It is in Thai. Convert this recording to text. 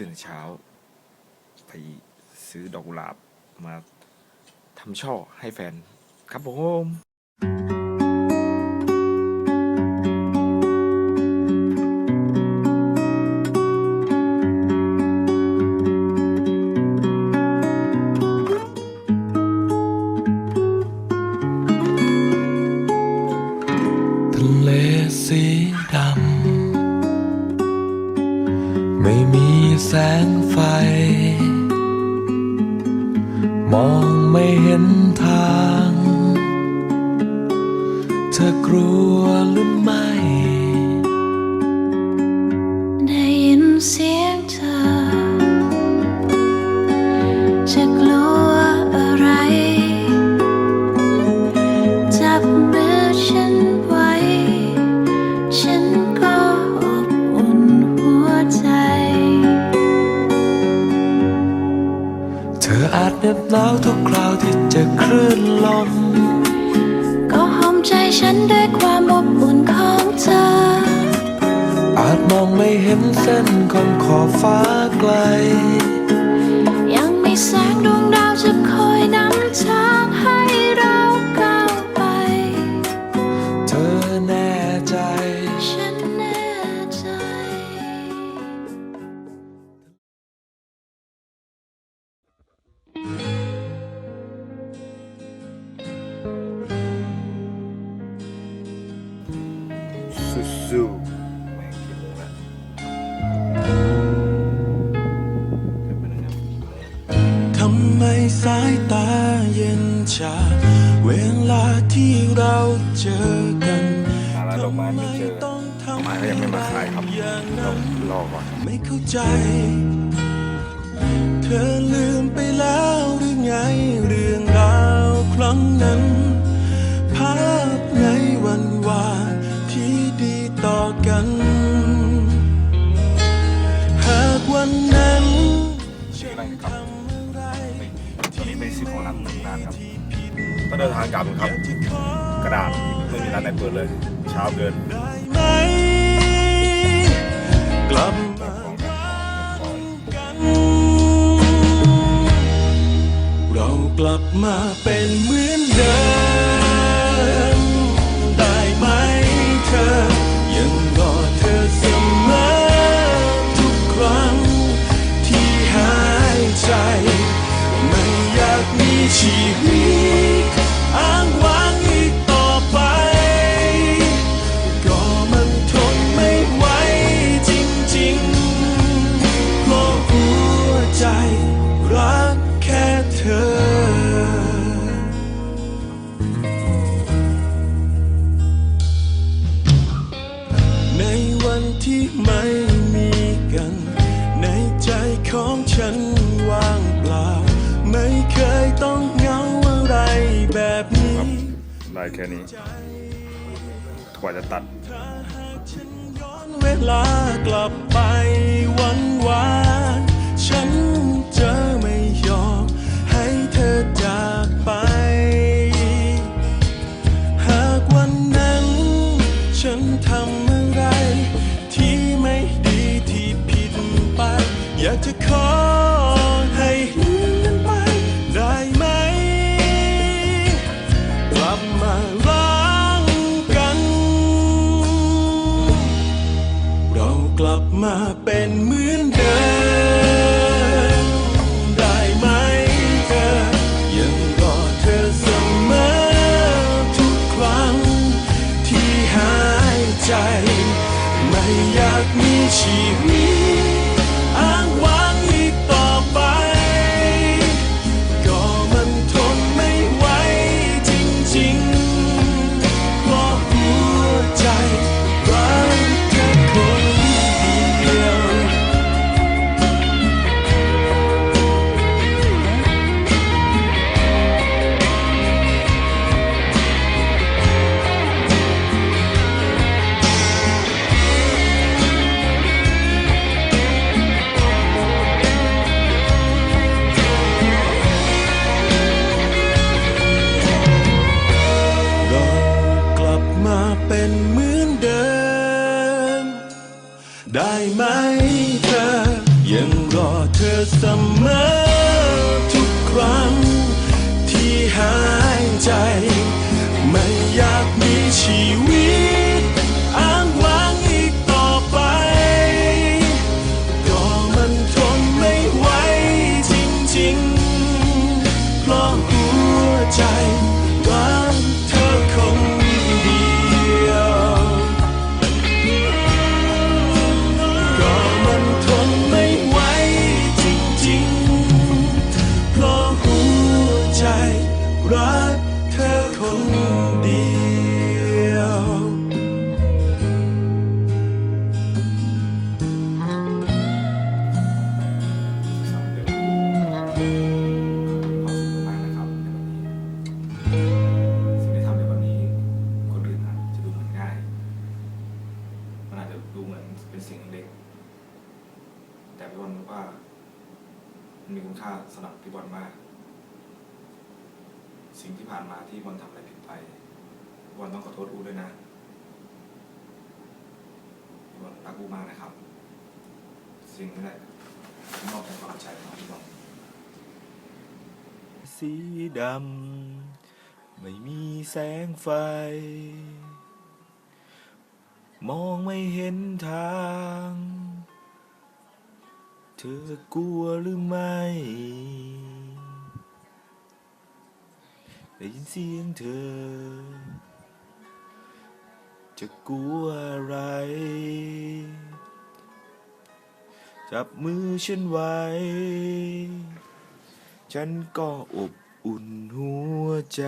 ตื่นเช้า ไปซื้อดอกกุหลาบมาทำช่อให้แฟนครับผม งไฟ มองไม่เห็นทาง เธอกลัวหรือไม่ ได้ยินเสียงเธอจะ เหน็บหนาวทุกคราวที่เจอคลื่นลม ก็หอมใจฉันด้วยความอบอุ่นของเธอ อาจมองไม่เห็นเส้นของขอบฟ้าไกล ยังมีแสงดวงดาวจะคอยนำทาง สู้ๆแม่งกี่โมงแล้วเดี๋ยวไปนะครับทำไมสายตาเย็นชา เวลาที่เราเจอกันหาร้านดอกไม้ไม่เจอต้องดอกทำไม้ก็ยังไม่มาขายครับอย่างต้อนั้งนรอก่อนไม่เข้าใจ เธอลืมไปแล้วหรือไงเรื่องราวครั้งนั้น ต่อกันหากวันนั้นชื่ออะไรครับตอนนี้ไม่ซื้อของร้านหนึ่งนานครับก็เดินทางกลับครับ กระดาษไม่มีร้านไหนเปิดเลยเช้าเกินได้ไหมกลับมาของกันของกันเรากลับมาเป็นเหมือน ชีวิตอ้างว้างอีกต่อไป ก็มันทนไม่ไหวจริงๆเพราะหัวใจรักแค่เธอ ในวันที่ไม่มีกัน ในใจของฉันว่าง ต้องเหงาอะไรแบบนี้ได้แค่นี้กว่าจะตัดถ้าหากฉันย้อนเวลากลับไปวันวานฉันจะไม่ยอมให้เธอจากไป หากวันนั้น ฉันทำอะไร ที่ไม่ดีที่ผิดไป อยากจะขอ ได้ไหมเธอ ยังรอเธอเสมอทุกครั้งที่หายใจ รักเธอคนเดียว สิ่งที่ทำในวันนี้คนอื่นอาจจะดูเหมือนง่าย มันอาจจะดูเหมือนเป็นสิ่งเล็ก แต่พี่บอลรู้ว่า มันมีคุณค่าสำหรับพี่บอลมาก สิ่งที่ผ่านมาที่บอลทำอะไรผิดไปบอลต้องขอโทษอูด้วยนะบอลรักอูมากนะครับ สิ่งนี้แหละมอบเป็นความใจของพี่บอลสีดำ ไม่มีแสงไฟ มองไม่เห็นทาง เธอกลัวหรือไม่ ได้ยินเสียงเธอ จะกลัวอะไร จับมือฉันไว้ ฉันก็อบอุ่นหัวใจ